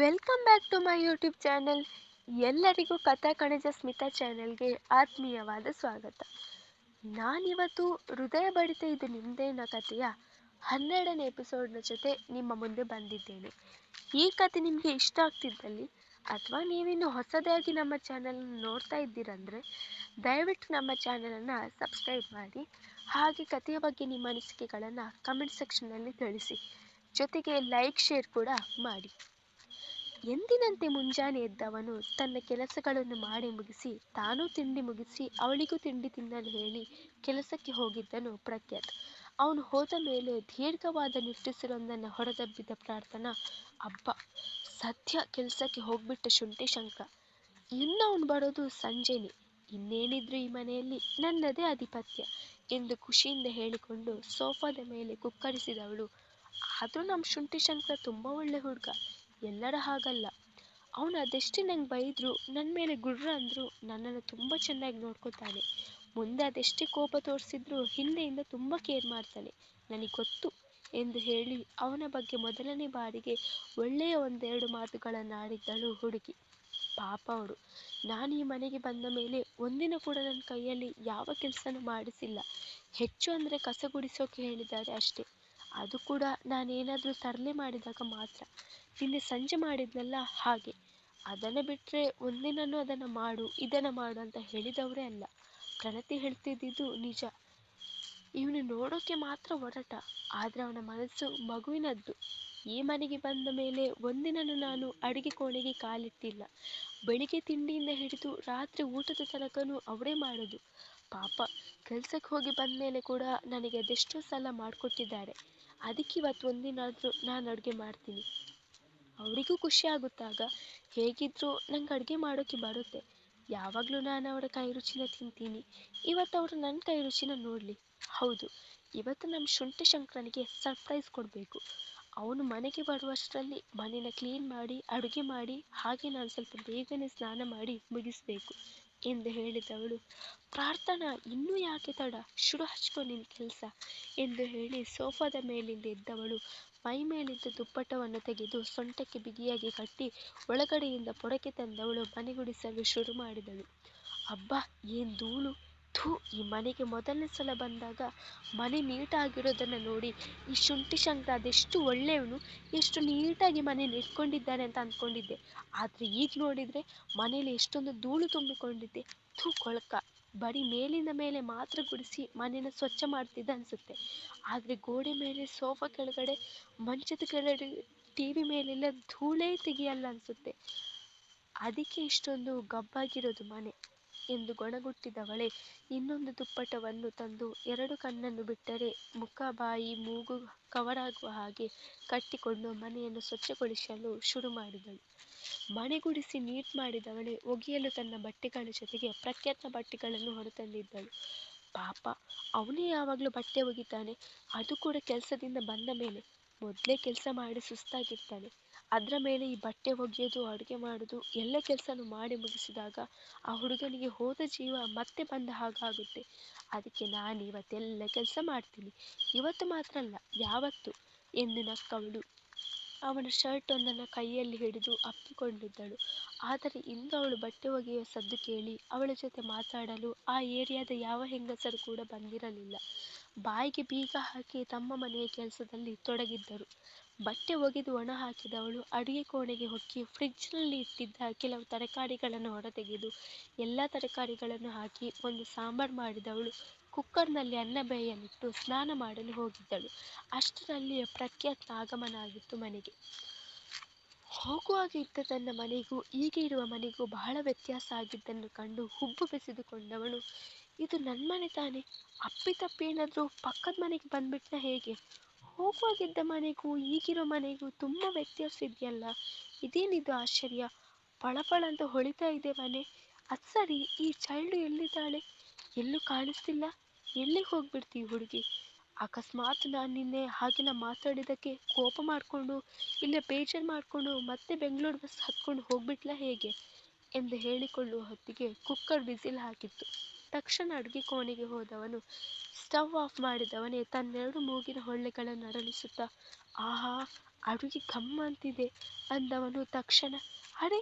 Welcome back to my YouTube channel ಎಲ್ಲರಿಗೂ ಕಥಾ ಕಣಜ ಸ್ಮಿತಾ ಚಾನೆಲ್ಗೆ ಆತ್ಮೀಯವಾದ ಸ್ವಾಗತ. ನಾನಿವತ್ತು ಹೃದಯ ಬಡಿತ ಇದು ನಿಮ್ಮದೇನ ಕಥೆಯ ಹನ್ನೆರಡನೇ ಎಪಿಸೋಡ್ನ ಜೊತೆ ನಿಮ್ಮ ಮುಂದೆ ಬಂದಿದ್ದೇನೆ. ಈ ಕತೆ ನಿಮಗೆ ಇಷ್ಟ ಆಗ್ತಿದ್ದಲ್ಲಿ ಅಥವಾ ನೀವಿನ್ನು ಹೊಸದಾಗಿ ನಮ್ಮ ಚಾನಲ್ ನೋಡ್ತಾ ಇದ್ದೀರಂದರೆ ದಯವಿಟ್ಟು ನಮ್ಮ ಚಾನಲನ್ನು ಸಬ್ಸ್ಕ್ರೈಬ್ ಮಾಡಿ, ಹಾಗೆ ಕಥೆಯ ಬಗ್ಗೆ ನಿಮ್ಮ ಅನಿಸಿಕೆಗಳನ್ನು ಕಮೆಂಟ್ ಸೆಕ್ಷನ್ನಲ್ಲಿ ತಿಳಿಸಿ. ಜೊತೆಗೆ ಲೈಕ್ ಶೇರ್ ಕೂಡ ಮಾಡಿ. ಎಂದಿನಂತೆ ಮುಂಜಾನೆ ಎದ್ದವನು ತನ್ನ ಕೆಲಸಗಳನ್ನು ಮಾಡಿ ಮುಗಿಸಿ, ತಾನೂ ತಿಂಡಿ ಮುಗಿಸಿ, ಅವಳಿಗೂ ತಿಂಡಿ ತಿನ್ನಲು ಹೇಳಿ ಕೆಲಸಕ್ಕೆ ಹೋಗಿದ್ದನು ಪ್ರಖ್ಯಾತ್. ಅವನು ಹೋದ ಮೇಲೆ ದೀರ್ಘವಾದ ನಿಟ್ಟುಸಿರೊಂದನ್ನು ಹೊರದಬ್ಬಿದ ಪ್ರಾರ್ಥನಾ, ಅಬ್ಬ, ಸದ್ಯ ಕೆಲಸಕ್ಕೆ ಹೋಗ್ಬಿಟ್ಟ ಶುಂಠಿ ಶಂಕ. ಇನ್ನು ಅವನು ಬರೋದು ಸಂಜೆನೆ. ಇನ್ನೇನಿದ್ರು ಈ ಮನೆಯಲ್ಲಿ ನನ್ನದೇ ಆಧಿಪತ್ಯ ಎಂದು ಖುಷಿಯಿಂದ ಹೇಳಿಕೊಂಡು ಸೋಫಾದ ಮೇಲೆ ಕುಕ್ಕರಿಸಿದವಳು. ಆದರೂ ನಮ್ಮ ಶುಂಠಿ ಶಂಕರ ತುಂಬ ಒಳ್ಳೆ ಹುಡುಗ. ಎಲ್ಲರ ಹಾಗಲ್ಲ. ಅವನು ಅದೆಷ್ಟೇ ನಂಗೆ ಬೈದ್ರು ನನ್ನ ಮೇಲೆ ಗುರ್ರ ಅಂದರು ನನ್ನನ್ನು ತುಂಬ ಚೆನ್ನಾಗಿ ನೋಡ್ಕೊತಾನೆ. ಮುಂದೆ ಅದೆಷ್ಟೇ ಕೋಪ ತೋರಿಸಿದ್ರು ಹಿಂದೆಯಿಂದ ತುಂಬ ಕೇರ್ ಮಾಡ್ತಾನೆ. ನನಗೆ ಗೊತ್ತು ಎಂದು ಹೇಳಿ ಅವನ ಬಗ್ಗೆ ಮೊದಲನೇ ಬಾರಿಗೆ ಒಳ್ಳೆಯ ಒಂದೆರಡು ಮಾತುಗಳನ್ನು ಆಡಿದ್ದಳು ಹುಡುಗಿ. ಪಾಪ ಅವಳು. ನಾನು ಈ ಮನೆಗೆ ಬಂದ ಮೇಲೆ ಒಂದಿನ ಕೂಡ ನನ್ನ ಕೈಯಲ್ಲಿ ಯಾವ ಕೆಲಸನೂ ಮಾಡಿಸಿಲ್ಲ. ಹೆಚ್ಚು ಅಂದರೆ ಕಸ ಗುಡಿಸೋಕೆ ಹೇಳಿದ್ದಾರೆ ಅಷ್ಟೇ. ಅದು ಕೂಡ ನಾನೇನಾದರೂ ತರಲೆ ಮಾಡಿದಾಗ ಮಾತ್ರ. ನಿನ್ನೆ ಸಂಜೆ ಮಾಡಿದ್ನಲ್ಲ ಹಾಗೆ. ಅದನ್ನು ಬಿಟ್ಟರೆ ಒಂದಿನನೂ ಅದನ್ನು ಮಾಡು, ಇದನ್ನು ಮಾಡು ಅಂತ ಹೇಳಿದವರೇ ಅಲ್ಲ. ಪ್ರಣತಿ ಹೇಳ್ತಿದ್ದಿದ್ದು ನಿಜ. ಇವನು ನೋಡೋಕೆ ಮಾತ್ರ ಒರಟ, ಆದರೆ ಅವನ ಮನಸ್ಸು ಮಗುವಿನದ್ದು. ಈ ಮನೆಗೆ ಬಂದ ಮೇಲೆ ಒಂದಿನನೂ ನಾನು ಅಡುಗೆ ಕೋಣೆಗೆ ಕಾಲಿಟ್ಟಿಲ್ಲ. ಬೆಳಿಗ್ಗೆ ತಿಂಡಿಯಿಂದ ಹಿಡಿದು ರಾತ್ರಿ ಊಟದ ತನಕನೂ ಅವರೇ ಮಾಡೋದು. ಪಾಪ ಕೆಲ್ಸಕ್ಕೆ ಹೋಗಿ ಬಂದ ಮೇಲೆ ಕೂಡ ನನಗೆ ಅದೆಷ್ಟೋ ಸಲ ಮಾಡಿಕೊಟ್ಟಿದ್ದಾರೆ. ಅದಕ್ಕೆ ಇವತ್ತು ಒಂದಿನಾದರೂ ನಾನು ಅಡುಗೆ ಮಾಡ್ತೀನಿ. ಅವರಿಗೂ ಖುಷಿ ಆಗುತ್ತಾಗ ಹೇಗಿದ್ರೂ ನಂಗೆ ಅಡುಗೆ ಮಾಡೋಕ್ಕೆ ಬರುತ್ತೆ. ಯಾವಾಗಲೂ ನಾನು ಅವರ ಕೈ ರುಚಿನ ತಿಂತೀನಿ. ಇವತ್ತು ಅವರು ನನ್ನ ಕೈ ರುಚಿನ ನೋಡಲಿ. ಹೌದು, ಇವತ್ತು ನಮ್ಮ ಶುಂಠಿ ಶಂಕರನಿಗೆ ಸರ್ಪ್ರೈಸ್ ಕೊಡಬೇಕು. ಅವನು ಮನೆಗೆ ಬರುವಷ್ಟರಲ್ಲಿ ಮನೇನ ಕ್ಲೀನ್ ಮಾಡಿ, ಅಡುಗೆ ಮಾಡಿ, ಹಾಗೆ ನಾನು ಸ್ವಲ್ಪ ಬೇಗನೆ ಸ್ನಾನ ಮಾಡಿ ಮುಗಿಸಬೇಕು. ಎಂದು ಹೇಳಿದವಳು, ಪ್ರಾರ್ಥನಾ, ಇನ್ನೂ ಯಾಕೆ ತಡ? ಶುರು ಹಚ್ಕೋ ನಿನ್ನ ಕೆಲಸ ಎಂದು ಹೇಳಿ ಸೋಫಾದ ಮೇಲಿಂದ ಎದ್ದವಳು. ಮೈ ಮೇಲಿದ್ದ ದುಪ್ಪಟವನ್ನು ತೆಗೆದು ಸೊಂಟಕ್ಕೆ ಬಿಗಿಯಾಗಿ ಕಟ್ಟಿ ಒಳಗಡೆಯಿಂದ ಪೊಡಕೆ ತಂದವಳು ಮನೆಗುಡಿಸಲು ಶುರು ಮಾಡಿದಳು. ಅಬ್ಬಾ, ಏನು ಧೂಳು? ಥೂ ಈ ಮನೆಗೆ ಮೊದಲನೇ ಸಲ ಬಂದಾಗ ಮನೆ ನೀಟಾಗಿರೋದನ್ನು ನೋಡಿ ಈ ಶುಂಠಿ ಶಂಕರ ಅದೆಷ್ಟು ಒಳ್ಳೆಯವನು, ಎಷ್ಟು ನೀಟಾಗಿ ಮನೆ ಇಟ್ಕೊಂಡಿದ್ದಾನೆ ಅಂತ ಅಂದ್ಕೊಂಡಿದ್ದೆ ಆದರೆ ಈಗ ನೋಡಿದರೆ ಮನೇಲಿ ಎಷ್ಟೊಂದು ಧೂಳು ತುಂಬಿಕೊಂಡಿದ್ದೆ ಥೂ, ಕೊಳಕ. ಬರೀ ಮೇಲಿಂದ ಮೇಲೆ ಮಾತ್ರ ಗುಡಿಸಿ ಮನೇನ ಸ್ವಚ್ಛ ಮಾಡ್ತಿದ್ದ ಅನಿಸುತ್ತೆ. ಆದರೆ ಗೋಡೆ ಮೇಲೆ, ಸೋಫಾ ಕೆಳಗಡೆ, ಮಂಚದ ಕೆಳಗಡೆ ಟಿ ವಿ ಮೇಲೆಲ್ಲ ಧೂಳೇ ತೆಗಿಯಲ್ಲ ಅನಿಸುತ್ತೆ. ಅದಕ್ಕೆ ಇಷ್ಟೊಂದು ಗಬ್ಬಾಗಿರೋದು ಮನೆ. ಎಂದು ಗೊಣಗುಟ್ಟಿದವಳೆ. ಇನ್ನೊಂದು ದುಪ್ಪಟವನ್ನು ತಂದು ಎರಡು ಕಣ್ಣನ್ನು ಬಿಟ್ಟರೆ ಮುಖ, ಬಾಯಿ, ಮೂಗು ಕವರಾಗುವ ಹಾಗೆ ಕಟ್ಟಿಕೊಂಡು ಮನೆಯನ್ನು ಸ್ವಚ್ಛಗೊಳಿಸಲು ಶುರು ಮಾಡಿದಳು. ಮನೆ ಗುಡಿಸಿ ನೀಟ್ ಮಾಡಿದವಳೆ ಒಗೆಯಲು ತನ್ನ ಬಟ್ಟೆಗಳ ಜೊತೆಗೆ ಪ್ರಖ್ಯಾತ ಬಟ್ಟೆಗಳನ್ನು ಹೊರತಂದಿದ್ದಳು. ಪಾಪ, ಅವನೇ ಯಾವಾಗಲೂ ಬಟ್ಟೆ ಒಗಿತಾನೆ, ಅದು ಕೂಡ ಕೆಲಸದಿಂದ ಬಂದ ಮೇಲೆ ಮೊದಲೇ ಕೆಲಸ ಮಾಡಿ ಸುಸ್ತಾಗಿರ್ತಾನೆ. ಅದರ ಮೇಲೆ ಈ ಬಟ್ಟೆ ಒಗೆಯೋದು ಅಡುಗೆ ಮಾಡೋದು, ಎಲ್ಲ ಕೆಲಸನೂ ಮಾಡಿ ಮುಗಿಸಿದಾಗ ಆ ಹುಡುಗನಿಗೆ ಹೋದ ಜೀವ ಮತ್ತೆ ಬಂದ ಹಾಗಾಗುತ್ತೆ. ಅದಕ್ಕೆ ನಾನು ಇವತ್ತೆಲ್ಲ ಕೆಲಸ ಮಾಡ್ತೀನಿ. ಇವತ್ತು ಮಾತ್ರ ಅಲ್ಲ, ಯಾವತ್ತು? ಎಂದು ನಕ್ಕವಳು. ಅವನ ಶರ್ಟ್ ಒಂದನ್ನು ಕೈಯಲ್ಲಿ ಹಿಡಿದು ಅಪ್ಪಿಕೊಂಡಿದ್ದಳು. ಆದರೆ ಇಂದು ಅವಳು ಬಟ್ಟೆ ಒಗೆಯುವ ಸದ್ದು ಕೇಳಿ ಅವಳ ಜೊತೆ ಮಾತಾಡಲು ಆ ಏರಿಯಾದ ಯಾವ ಹೆಂಗಸರು ಕೂಡ ಬಂದಿರಲಿಲ್ಲ. ಬಾಯಿಗೆ ಬೀಗ ಹಾಕಿ ತಮ್ಮ ಮನೆಯ ಕೆಲಸದಲ್ಲಿ ತೊಡಗಿದ್ದರು. ಬಟ್ಟೆ ಒಗೆದು ಒಣ ಹಾಕಿದವಳು. ಅಡುಗೆ ಕೋಣೆಗೆ ಹೊಕ್ಕಿ ಫ್ರಿಡ್ಜ್ನಲ್ಲಿ ಇಟ್ಟಿದ್ದ ಕೆಲವು ತರಕಾರಿಗಳನ್ನು ಹೊರತೆಗೆದು ಎಲ್ಲ ತರಕಾರಿಗಳನ್ನು ಹಾಕಿ ಒಂದು ಸಾಂಬಾರು ಮಾಡಿದವಳು. ಕುಕ್ಕರ್ನಲ್ಲಿ ಅನ್ನ ಬೇಯಲಿಟ್ಟು ಸ್ನಾನ ಮಾಡಲು ಹೋಗಿದ್ದಳು. ಅಷ್ಟರಲ್ಲಿ ಪ್ರಖ್ಯಾತ ಆಗಮನ ಆಗಿತ್ತು ಮನೆಗೆ. ಹೋಗುವಾಗ ಇದ್ದ ತನ್ನ ಮನೆಗೂ ಈಗ ಇರುವ ಮನೆಗೂ ಬಹಳ ವ್ಯತ್ಯಾಸ ಆಗಿದ್ದನ್ನು ಕಂಡು ಹುಬ್ಬು ಬೆಸೆದುಕೊಂಡವಳು. ಇದು ನನ್ನ ಮನೆ ತಾನೆ. ಅಪ್ಪಿತಪ್ಪಿ ಏನಾದರೂ ಪಕ್ಕದ ಮನೆಗೆ ಬಂದ್ಬಿಟ್ನ ಹೇಗೆ? ಹೋಗುವಾಗಿದ್ದ ಮನೆಗೂ ಈಗಿರೋ ಮನೆಗೂ ತುಂಬ ವ್ಯತ್ಯಾಸ ಇದೆಯಲ್ಲ? ಇದೇನಿದು ಆಶ್ಚರ್ಯ? ಪಳಪಳ ಅಂತ ಹೊಳಿತಾ ಇದೆ ಮನೆ. ಅದು ಸರಿ, ಈ ಚೈಲ್ಡು ಎಲ್ಲಿದ್ದಾಳೆ? ಎಲ್ಲೂ ಕಾಣಿಸ್ತಿಲ್ಲ. ಎಲ್ಲಿಗೆ ಹೋಗ್ಬಿಡ್ತೀವಿ ಹುಡುಗಿ? ಅಕಸ್ಮಾತ್ ನಾನು ನಿನ್ನೆ ಹಾಗೆಲ್ಲ ಮಾತಾಡಿದ್ದಕ್ಕೆ ಕೋಪ ಮಾಡಿಕೊಂಡು, ಇಲ್ಲ ಬೇಜಾರು ಮಾಡಿಕೊಂಡು ಮತ್ತೆ ಬೆಂಗಳೂರು ಬಸ್ ಹತ್ಕೊಂಡು ಹೋಗ್ಬಿಟ್ಲ ಹೇಗೆ? ಎಂದು ಹೇಳಿಕೊಳ್ಳುವ ಹೊತ್ತಿಗೆ ಕುಕ್ಕರ್ ವಿಸಿಲ್ ಹಾಕಿತ್ತು. ತಕ್ಷಣ ಅಡುಗೆ ಕೋಣೆಗೆ ಹೋದವನು. ಸ್ಟವ್ ಆಫ್ ಮಾಡಿದವನೇ ತನ್ನೆರಡು ಮೂಗಿನ ಹೊಳ್ಳೆಗಳನ್ನು ಅರಳಿಸುತ್ತಾ, ಆಹಾ, ಅಡುಗೆ ಘಮ್ ಅಂತಿದೆ ಅಂದವನು ತಕ್ಷಣ. ಅರೆ,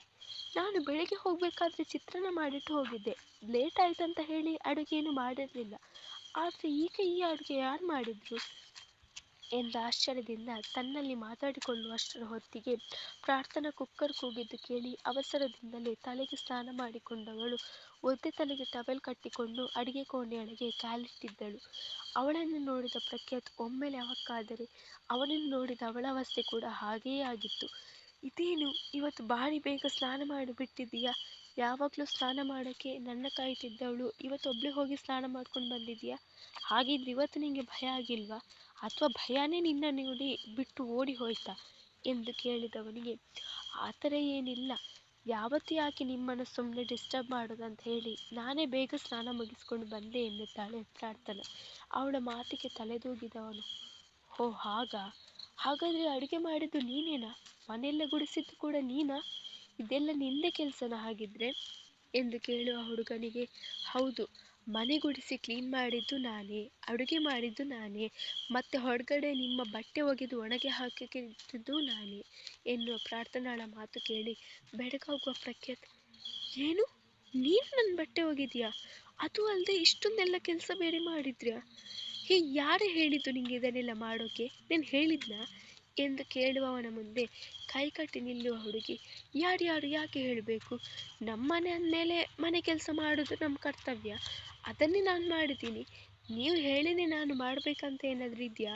ನಾನು ಬೆಳಿಗ್ಗೆ ಹೋಗಬೇಕಾದ್ರೆ ಚಿತ್ರಾನ್ನ ಮಾಡಿಟ್ಟು ಹೋಗಿದ್ದೆ. ಲೇಟ್ ಆಯ್ತಂತ ಹೇಳಿ ಅಡುಗೆ ಏನು ಮಾಡಿರಲಿಲ್ಲ. ಆದರೆ ಈಗ ಈ ಅಡುಗೆ ಯಾರು ಮಾಡಿದ್ರು? ಎಂದ ಆಶ್ಚರ್ಯದಿಂದ ತನ್ನಲ್ಲಿ ಮಾತಾಡಿಕೊಳ್ಳುವಷ್ಟರ ಹೊತ್ತಿಗೆ ಪ್ರಾರ್ಥನಾ ಕುಕ್ಕರ್ ಕೂಗಿದ್ದು ಕೇಳಿ ಅವಸರದಿಂದಲೇ ತಲೆಗೆ ಸ್ನಾನ ಮಾಡಿಕೊಂಡವಳು ಒದ್ದೆ ತಲೆಗೆ ಟವೆಲ್ ಕಟ್ಟಿಕೊಂಡು ಅಡಿಗೆ ಕೋಣೆಯೊಳಗೆ ಕಾಲಿಟ್ಟಿದ್ದಳು. ಅವಳನ್ನು ನೋಡಿದ ಪ್ರಖ್ಯಾತ್, ಒಮ್ಮೆಲೆ ಅವಕ್ಕಾದರೆ ಅವನನ್ನು ನೋಡಿದ ಅವಳ ಅವಸ್ಥೆ ಕೂಡ ಹಾಗೆಯೇ ಆಗಿತ್ತು. ಇದೇನು, ಇವತ್ತು ಭಾರಿ ಬೇಗ ಸ್ನಾನ ಮಾಡಿಬಿಟ್ಟಿದೀಯಾ ಯಾವಾಗಲೂ ಸ್ನಾನ ಮಾಡೋಕ್ಕೆ ನನ್ನ ಕಾಯ್ತಿದ್ದವಳು ಇವತ್ತು ಒಬ್ಳೆ ಹೋಗಿ ಸ್ನಾನ ಮಾಡ್ಕೊಂಡು ಬಂದಿದೀಯಾ ಹಾಗಿದ್ರೆ ಇವತ್ತು ನಿನಗೆ ಭಯ ಆಗಿಲ್ವಾ? ಅಥವಾ ಭಯನೇ ನಿನ್ನ ನೋಡಿ ಬಿಟ್ಟು ಓಡಿ ಹೋಯ್ತಾ? ಎಂದು ಕೇಳಿದವನಿಗೆ, ಆ ಥರ ಏನಿಲ್ಲ. ಯಾವತ್ತು ಯಾಕೆ ನಿಮ್ಮನ್ನು ಸುಮ್ಮನೆ ಡಿಸ್ಟರ್ಬ್ ಮಾಡೋದಂತ ಹೇಳಿ ನಾನೇ ಬೇಗ ಸ್ನಾನ ಮುಗಿಸ್ಕೊಂಡು ಬಂದೆ ಎನ್ನುತ್ತಾಳೆ ಎತ್ತಾಡ್ತಾನೆ ಅವಳ ಮಾತಿಗೆ ತಲೆದೂಗಿದವನು, ಓ, ಹಾಗಾ? ಹಾಗಾದರೆ ಅಡುಗೆ ಮಾಡಿದ್ದು ನೀನೇನಾ? ಮನೆಯೆಲ್ಲ ಗುಡಿಸಿದ್ದು ಕೂಡ ನೀನಾ? ಇದೆಲ್ಲ ನಿಂದೆ ಕೆಲಸನ ಹಾಗಿದ್ರೆ? ಎಂದು ಕೇಳುವ ಹುಡುಗನಿಗೆ, ಹೌದು. ಮನೆ ಗುಡಿಸಿ ಕ್ಲೀನ್ ಮಾಡಿದ್ದು ನಾನೇ, ಅಡುಗೆ ಮಾಡಿದ್ದು ನಾನೇ, ಮತ್ತೆ ಹೊರಗಡೆ ನಿಮ್ಮ ಬಟ್ಟೆ ಒಗೆದು ಒಣಗಿ ಹಾಕಿದ್ದು ನಾನೇ ಎನ್ನುವ ಪ್ರಾರ್ಥನಾಳ ಮಾತು ಕೇಳಿ ಬೆಡಗಾಗುವ ಪ್ರಖ್ಯಾತ್. ಏನು? ನೀನು ನನ್ನ ಬಟ್ಟೆ ಒಗಿದೀಯಾ? ಅದು ಅಲ್ಲದೆ ಇಷ್ಟೊಂದೆಲ್ಲ ಕೆಲಸ ಬೇರೆ ಮಾಡಿದ್ರ್ಯಾ? ಹೇ, ಯಾರು ಹೇಳಿದ್ದು ನಿಂಗೆ ಇದನ್ನೆಲ್ಲ ಮಾಡೋಕೆ? ನಾನು ಹೇಳಿದ್ನಾ? ಎಂದು ಕೇಳುವವನ ಮುಂದೆ ಕೈಕಟ್ಟಿ ನಿಲ್ಲುವ ಹುಡುಗಿ, ಯಾರ್ಯಾರು ಯಾಕೆ ಹೇಳಬೇಕು? ನಮ್ಮನೆ ಅಂದಮೇಲೆ ಮನೆ ಕೆಲಸ ಮಾಡೋದು ನಮ್ಮ ಕರ್ತವ್ಯ. ಅದನ್ನೇ ನಾನು ಮಾಡಿದ್ದೀನಿ. ನೀವು ಹೇಳಿನೇ ನಾನು ಮಾಡಬೇಕಂತ ಏನಾದರೂ ಇದೆಯಾ?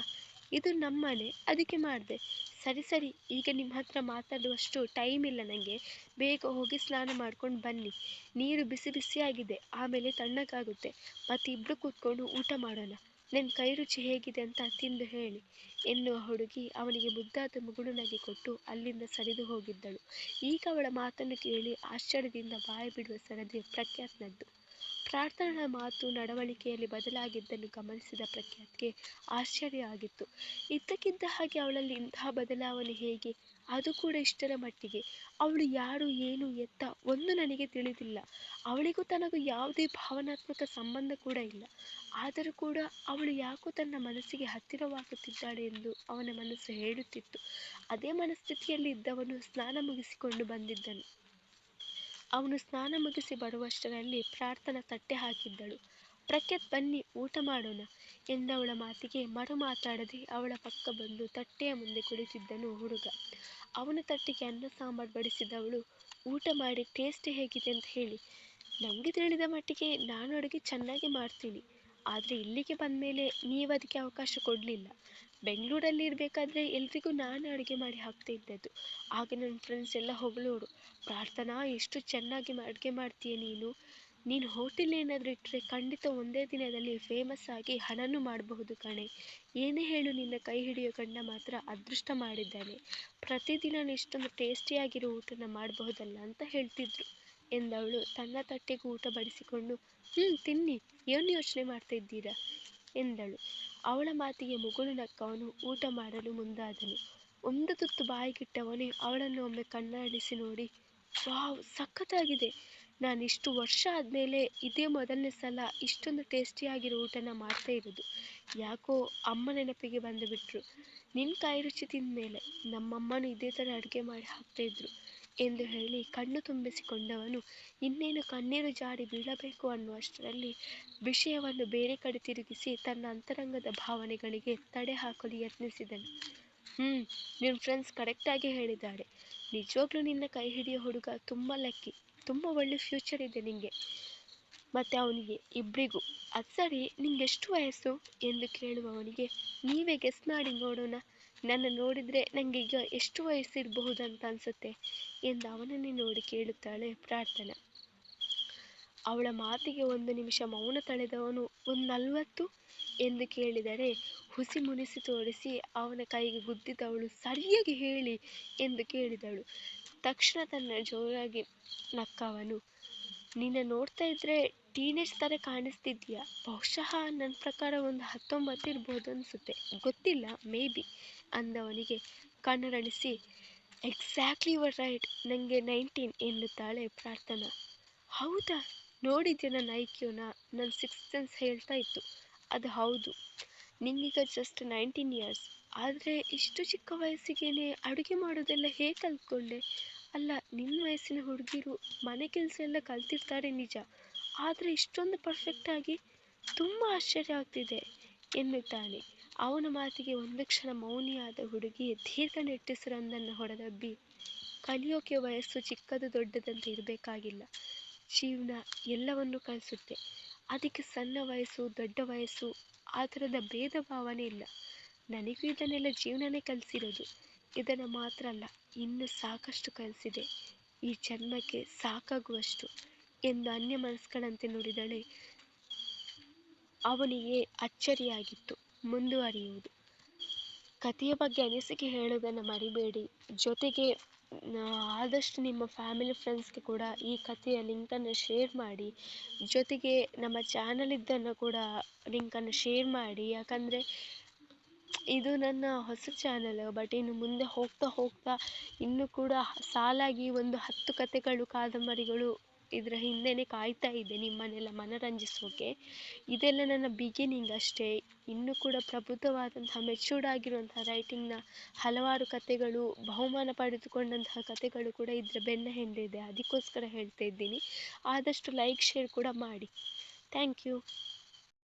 ಇದು ನಮ್ಮನೆ, ಅದಕ್ಕೆ ಮಾಡಿದೆ. ಸರಿ ಸರಿ, ಈಗ ನಿಮ್ಮ ಹತ್ರ ಮಾತಾಡುವಷ್ಟು ಟೈಮ್ ಇಲ್ಲ ನನಗೆ ಬೇಗ ಹೋಗಿ ಸ್ನಾನ ಮಾಡ್ಕೊಂಡು ಬನ್ನಿ. ನೀರು ಬಿಸಿ ಬಿಸಿಯಾಗಿದೆ. ಆಮೇಲೆ ತಣ್ಣಗಾಗುತ್ತೆ. ಮತ್ತೆ ಇಬ್ಬರು ಕೂತ್ಕೊಂಡು ಊಟ ಮಾಡೋಣ. ನನ್ನ ಕೈ ರುಚಿ ಹೇಗಿದೆ ಅಂತ ತಿಂದು ಹೇಳಿ ಎನ್ನುವ ಹುಡುಗಿ ಅವನಿಗೆ ಮುದ್ದಾದ ಮುಗುಳುನಗೆ ಕೊಟ್ಟು ಅಲ್ಲಿಂದ ಸರಿದು ಹೋಗಿದ್ದಳು. ಈಗ ಅವಳ ಮಾತನ್ನು ಕೇಳಿ ಆಶ್ಚರ್ಯದಿಂದ ಬಾಯಿ ಬಿಡುವ ಸರದಿ ಪ್ರಖ್ಯಾತ್ನದ್ದು. ಪ್ರಾರ್ಥನಾ ಮಾತು ನಡವಳಿಕೆಯಲ್ಲಿ ಬದಲಾಗಿದ್ದನ್ನು ಗಮನಿಸಿದ ಪ್ರಖ್ಯಾತ್ಗೆ ಆಶ್ಚರ್ಯ ಆಗಿತ್ತು. ಇದ್ದಕ್ಕಿದ್ದ ಹಾಗೆ ಅವಳಲ್ಲಿ ಇಂತಹ ಬದಲಾವಣೆ ಹೇಗೆ? ಅದು ಕೂಡ ಇಷ್ಟರ ಮಟ್ಟಿಗೆ. ಅವಳು ಯಾರು, ಏನು, ಎತ್ತ ಒಂದು ನನಗೆ ತಿಳಿದಿಲ್ಲ. ಅವಳಿಗೂ ತನಗೂ ಯಾವುದೇ ಭಾವನಾತ್ಮಕ ಸಂಬಂಧ ಕೂಡ ಇಲ್ಲ. ಆದರೂ ಕೂಡ ಅವಳು ಯಾಕೋ ತನ್ನ ಮನಸ್ಸಿಗೆ ಹತ್ತಿರವಾಗುತ್ತಿದ್ದಾಳೆ ಎಂದು ಅವನ ಮನಸ್ಸು ಹೇಳುತ್ತಿತ್ತು. ಅದೇ ಮನಸ್ಥಿತಿಯಲ್ಲಿ ಇದ್ದವನು ಸ್ನಾನ ಮುಗಿಸಿಕೊಂಡು ಬಂದಿದ್ದನು. ಅವನು ಸ್ನಾನ ಮುಗಿಸಿ ಬರುವಷ್ಟರಲ್ಲಿ ಪ್ರಾರ್ಥನಾ ತಟ್ಟೆ ಹಾಕಿದ್ದಳು. ಪ್ರಖ್ಯಾತ್, ಬನ್ನಿ, ಊಟ ಮಾಡೋಣ ಎಂದವಳ ಮಾತಿಗೆ ಮರು ಮಾತಾಡದೆ ಅವಳ ಪಕ್ಕ ಬಂದು ತಟ್ಟೆಯ ಮುಂದೆ ಕುಳಿತಿದ್ದನು ಹುಡುಗ. ಅವನ ತಟ್ಟೆಗೆ ಅನ್ನ ಸಾಂಬಾರು ಬಡಿಸಿದವಳು, ಊಟ ಮಾಡಿ ಟೇಸ್ಟ್ ಹೇಗಿದೆ ಅಂತ ಹೇಳಿ. ನಮಗೆ ತಿಳಿದ ಮಟ್ಟಿಗೆ ನಾನು ಅಡುಗೆ ಚೆನ್ನಾಗಿ ಮಾಡ್ತೀನಿ, ಆದರೆ ಇಲ್ಲಿಗೆ ಬಂದ ಮೇಲೆ ನೀವು ಅವಕಾಶ ಕೊಡಲಿಲ್ಲ. ಬೆಂಗಳೂರಲ್ಲಿ ಇರಬೇಕಾದ್ರೆ ಎಲ್ರಿಗೂ ನಾನು ಅಡುಗೆ ಮಾಡಿ ಹಾಕ್ತಾ ಇದ್ದದ್ದು. ಆಗ ನನ್ನ ಫ್ರೆಂಡ್ಸ್ ಎಲ್ಲ ಹೊಗಳೋರು ಪ್ರಾರ್ಥನಾ, ಎಷ್ಟು ಚೆನ್ನಾಗಿ ಅಡುಗೆ ಮಾಡ್ತೀಯ ನೀನು? ನೀನು ಹೋಟೆಲ್ ಏನಾದರೂ ಇಟ್ಟರೆ ಖಂಡಿತ ಒಂದೇ ದಿನದಲ್ಲಿ ಫೇಮಸ್ ಆಗಿ ಹಣನು ಮಾಡಬಹುದು ಕಣೆ. ಏನೇ ಹೇಳು ನಿನ್ನ ಕೈ ಹಿಡಿಯೋ ಗಂಡ ಮಾತ್ರ ಅದೃಷ್ಟ ಮಾಡಿದ್ದಾನೆ. ಪ್ರತಿದಿನ ಇಷ್ಟೊಂದು ಟೇಸ್ಟಿಯಾಗಿರೋ ಊಟನ ಮಾಡಬಹುದಲ್ಲ ಅಂತ ಹೇಳ್ತಿದ್ರು, ಎಂದವಳು ತನ್ನ ತಟ್ಟೆಗೂ ಊಟ ಬಡಿಸಿಕೊಂಡು. ಹ್ಞೂ ತಿನ್ನಿ, ಏನು ಯೋಚನೆ ಮಾಡ್ತಾ ಇದ್ದೀರಾ? ಎಂದಳು. ಅವಳ ಮಾತಿಗೆ ಮುಗುಳು ನಕ್ಕವನು ಊಟ ಮಾಡಲು ಮುಂದಾದನು. ಒಂದು ತುತ್ತು ಬಾಯಿಗಿಟ್ಟವನೇ ಅವಳನ್ನು ಒಮ್ಮೆ ಕಣ್ಣಾಡಿಸಿ ನೋಡಿ, ವಾವ್, ಸಖತ್ತಾಗಿದೆ. ನಾನು ಇಷ್ಟು ವರ್ಷ ಆದಮೇಲೆ ಇದೇ ಮೊದಲನೇ ಸಲ ಇಷ್ಟೊಂದು ಟೇಸ್ಟಿಯಾಗಿರೋ ಊಟನ ಮಾಡ್ತಾ ಇರೋದು. ಯಾಕೋ ಅಮ್ಮ ನೆನಪಿಗೆ ಬಂದುಬಿಟ್ರು ನಿನ್ನ ಕೈ ರುಚಿ ನಮ್ಮಮ್ಮನೂ ಇದೇ ಥರ ಅಡುಗೆ ಮಾಡಿ ಹಾಕ್ತಾಯಿದ್ರು ಎಂದು ಹೇಳಿ ಕಣ್ಣು ತುಂಬಿಸಿಕೊಂಡವನು, ಇನ್ನೇನು ಕಣ್ಣೀರು ಜಾರಿ ಬೀಳಬೇಕು ಅನ್ನುವಷ್ಟರಲ್ಲಿ ವಿಷಯವನ್ನು ಬೇರೆ ಕಡೆ ತಿರುಗಿಸಿ ತನ್ನ ಅಂತರಂಗದ ಭಾವನೆಗಳಿಗೆ ತಡೆ ಹಾಕಲು ಯತ್ನಿಸಿದನು. ಹ್ಞೂ ನಿಮ್ಮ ಫ್ರೆಂಡ್ಸ್ ಕರೆಕ್ಟಾಗಿ ಹೇಳಿದ್ದಾರೆ. ನಿಜವಾಗ್ಲೂ ನಿನ್ನ ಕೈ ಹಿಡಿಯೋ ಹುಡುಗ ತುಂಬ ಲಕ್ಕಿ ತುಂಬ ಒಳ್ಳೆ ಫ್ಯೂಚರ್ ಇದೆ ನಿನಗೆ ಮತ್ತು ಅವನಿಗೆ ಇಬ್ಬರಿಗೂ ಅದು ಸರಿ ನಿಂಗೆ ಎಷ್ಟು ವಯಸ್ಸು? ಎಂದು ಕೇಳುವವನಿಗೆ, ನೀವೇ ಗೆಸ್ ಮಾಡಿ ನೋಡೋಣ. ನನ್ನ ನೋಡಿದ್ರೆ ನನಗೆ ಈಗ ಎಷ್ಟು ವಯಸ್ಸಿರ್ಬಹುದು ಅಂತ ಅನ್ಸುತ್ತೆ ಎಂದು ಅವನನ್ನೇ ನೋಡಿ ಕೇಳುತ್ತಾಳೆ ಪ್ರಾರ್ಥನಾ. ಅವಳ ಮಾತಿಗೆ ಒಂದು ನಿಮಿಷ ಮೌನ ತಳೆದವನು ಒಂದು ನಲವತ್ತು ಎಂದು ಕೇಳಿದರೆ ಹುಸಿ ಮುನಿಸಿ ತೋರಿಸಿ ಅವನ ಕೈಗೆ ಗುದ್ದಿದವಳು ಸರಿಯಾಗಿ ಹೇಳಿ ಎಂದು ಕೇಳಿದಳು. ತಕ್ಷಣ ತನ್ನ ಜೋರಾಗಿ ನಕ್ಕವನು, ನಿನ್ನ ನೋಡ್ತಾ ಇದ್ರೆ ಟೀನೇಜ್ ಥರ ಕಾಣಿಸ್ತಿದ್ಯ? ಬಹುಶಃ ನನ್ನ ಪ್ರಕಾರ ಒಂದು ಹತ್ತೊಂಬತ್ತು ಇರ್ಬೋದು ಅನಿಸುತ್ತೆ. ಗೊತ್ತಿಲ್ಲ ಮೇ ಬಿ ಅಂದವನಿಗೆ ಕಣ್ಣರಳಿಸಿ ಎಕ್ಸಾಕ್ಟ್ಲಿ ಯುವರ್ ರೈಟ್ ನನಗೆ ನೈನ್ಟೀನ್ ಎನ್ನುತ್ತಾಳೆ ಪ್ರಾರ್ಥನಾ. ಹೌದಾ? ನೋಡಿದ್ಯಾ ನನ್ನ ಐಕ್ಯೂನ? ನನ್ನ ಸಿಕ್ಸ್ ಸೆನ್ಸ್ ಹೇಳ್ತಾ ಇತ್ತು. ಅದು ಹೌದು. ನಿಂಗೀಗ ಜಸ್ಟ್ ನೈನ್ಟೀನ್ ಇಯರ್ಸ್ ಆದರೆ ಇಷ್ಟು ಚಿಕ್ಕ ವಯಸ್ಸಿಗೇನೆ ಅಡುಗೆ ಮಾಡೋದೆಲ್ಲ ಹೇಗೆ ಕಲ್ತ್ಕೊಂಡೆ? ಅಲ್ಲ ನಿನ್ನ ವಯಸ್ಸಿನ ಹುಡುಗಿರು ಮನೆ ಕೆಲಸ ಎಲ್ಲ ಕಲ್ತಿರ್ತಾರೆ ನಿಜ. ಆದರೆ ಇಷ್ಟೊಂದು ಪರ್ಫೆಕ್ಟಾಗಿ ತುಂಬ ಆಶ್ಚರ್ಯ ಆಗ್ತಿದೆ ಎನ್ನುತ್ತಾನೆ. ಅವನ ಮಾತಿಗೆ ಒಂದು ಕ್ಷಣ ಮೌನಿಯಾದ ಹುಡುಗಿ ದೀರ್ಘ ನಿಟ್ಟುಸಿರೊಂದನ್ನು ಹೊಡೆದಬ್ಬಿ, ಕಲಿಯೋಕೆ ವಯಸ್ಸು ಚಿಕ್ಕದು ದೊಡ್ಡದಂತ ಇರಬೇಕಾಗಿಲ್ಲ. ಜೀವನ ಎಲ್ಲವನ್ನು ಕಲಿಸುತ್ತೆ. ಅದಕ್ಕೆ ಸಣ್ಣ ವಯಸ್ಸು, ದೊಡ್ಡ ವಯಸ್ಸು, ಆ ಥರದ ಭೇದ ಭಾವನೆ ಇಲ್ಲ. ನನಗೂ ಇದನ್ನೆಲ್ಲ ಜೀವನನೇ ಕಲಿಸಿರೋದು. ಇದನ್ನು ಮಾತ್ರ ಅಲ್ಲ, ಇನ್ನೂ ಸಾಕಷ್ಟು ಕಲಿಸಿದೆ. ಈ ಜನ್ಮಕ್ಕೆ ಸಾಕಾಗುವಷ್ಟು. ಎಂದು ಅನ್ಯ ಮನಸ್ಗಳಂತೆ ನುಡಿದಳೆ. ಅವನಿಗೆ ಅಚ್ಚರಿಯಾಗಿತ್ತು. ಮುಂದುವರಿಯುವುದು. ಕಥೆಯ ಬಗ್ಗೆ ಅನಿಸಿಕೆ ಹೇಳೋದನ್ನು ಮರಿಬೇಡಿ. ಜೊತೆಗೆ ಆದಷ್ಟು ನಿಮ್ಮ ಫ್ಯಾಮಿಲಿ ಫ್ರೆಂಡ್ಸ್ಗೆ ಕೂಡ ಈ ಕಥೆಯ ಲಿಂಕನ್ನು ಶೇರ್ ಮಾಡಿ. ಜೊತೆಗೆ, ನಮ್ಮ ಚಾನಲ್ ಇದ್ದನ್ನು ಕೂಡ ಲಿಂಕನ್ನು ಶೇರ್ ಮಾಡಿ. ಯಾಕಂದರೆ, ಇದು ನನ್ನ ಹೊಸ ಚಾನಲ್, ಬಟ್ ಇನ್ನು ಮುಂದೆ ಹೋಗ್ತಾ ಹೋಗ್ತಾ ಇನ್ನೂ ಕೂಡ ಸಾಲಾಗಿ ಒಂದು ಹತ್ತು ಕಥೆಗಳು, ಕಾದಂಬರಿಗಳು ಇದರ ಹಿಂದೆನೇ ಕಾಯ್ತಾ ಇದೆ ನಿಮ್ಮನ್ನೆಲ್ಲ ಮನರಂಜಿಸೋಕೆ. ಇದೆಲ್ಲ ನನ್ನ ಬಿಗಿನಿಂಗ್ ಅಷ್ಟೇ. ಇನ್ನೂ ಕೂಡ ಪ್ರಬುದ್ಧವಾದಂತಹ ಮೆಚೂರ್ಡ್ ಆಗಿರುವಂತಹ ರೈಟಿಂಗ್ನ ಹಲವಾರು ಕಥೆಗಳು, ಬಹುಮಾನ ಪಡೆದುಕೊಂಡಂತಹ ಕಥೆಗಳು ಕೂಡ ಇದರ ಬೆನ್ನ ಹಿಂದಿದೆ ಅದಕ್ಕೋಸ್ಕರ ಹೇಳ್ತಾ ಇದ್ದೀನಿ. ಆದಷ್ಟು ಲೈಕ್ ಶೇರ್ ಕೂಡ ಮಾಡಿ. Thank you